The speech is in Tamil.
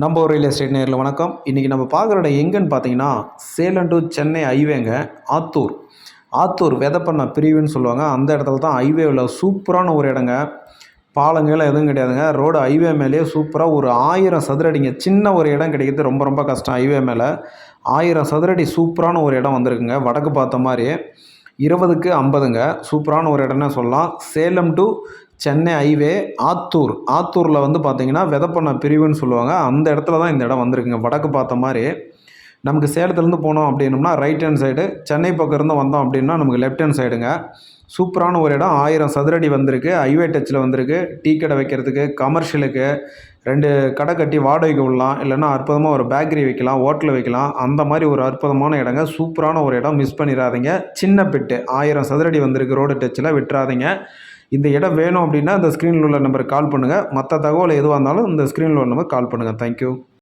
நம்ம ஒரு ரியல் எஸ்டேட் நேரில் வணக்கம். இன்றைக்கி நம்ம பார்க்குற இடம் எங்கேன்னு பார்த்தீங்கன்னா சேலம் டு சென்னை ஹைவேங்க ஆத்தூர். ஆத்தூர் விதப்பண்ண பிரிவுன்னு சொல்லுவாங்க. அந்த இடத்துல தான் ஹைவேவில் சூப்பரான ஒரு இடங்க. பாலங்கள் எதுவும் கிடையாதுங்க. ரோடு ஹைவே மேலேயே சூப்பராக ஒரு ஆயிரம் சதுரடிங்க. சின்ன ஒரு இடம் கிடைக்கிறது ரொம்ப ரொம்ப கஷ்டம் ஹைவே மேலே. ஆயிரம் சதுரடி சூப்பரான ஒரு இடம் வந்திருக்குங்க. வடக்கு பார்த்த மாதிரி இருபதுக்கு ஐம்பதுங்க. சூப்பரான ஒரு இடம்னு சொல்லலாம். Salem to Chennai highway Attur. ஆத்தூரில் வந்து பார்த்தீங்கன்னா விதப்பண்ண பிரிவுன்னு சொல்லுவாங்க. அந்த இடத்துல தான் இந்த இடம் வந்திருக்குங்க. வடக்கு பார்த்த மாதிரி. நமக்கு சேலத்துலேருந்து போனோம் அப்படின்னம்னா ரைட் ஹேண்ட் சைடு சென்னை பக்கம் இருந்து வந்தோம் அப்படின்னா நமக்கு லெஃப்ட் ஹேண்ட் சைடுங்க சூப்பரான ஒரு இடம். ஆயிரம் சதுரடி வந்திருக்கு. ஹைவே டச்சில் வந்திருக்கு. டீ கடை வைக்கிறதுக்கு கமர்ஷியலுக்கு ரெண்டு கடை கட்டி வாடகைக்கு விடலாம். இல்லைன்னா அற்புதமாக ஒரு பேக்கரி வைக்கலாம் ஹோட்டல் வைக்கலாம். அந்த மாதிரி ஒரு அற்புதமான இடங்க. சூப்பரான ஒரு இடம். மிஸ் பண்ணிடாதீங்க. சின்ன பெட்டு. ஆயிரம் சதுரடி வந்திருக்கு. ரோடு டச்சில் விட்டுறாதீங்க. இந்த இடம் வேணும் அப்படின்னா இந்த ஸ்க்ரீனில் உள்ள நம்பருக்கு கால் பண்ணுங்கள் மற்ற தகவல் எதுவாக இருந்தாலும் இந்த ஸ்க்ரீனில் உள்ள நம்பருக்கு கால் பண்ணுங்கள் தேங்க்யூ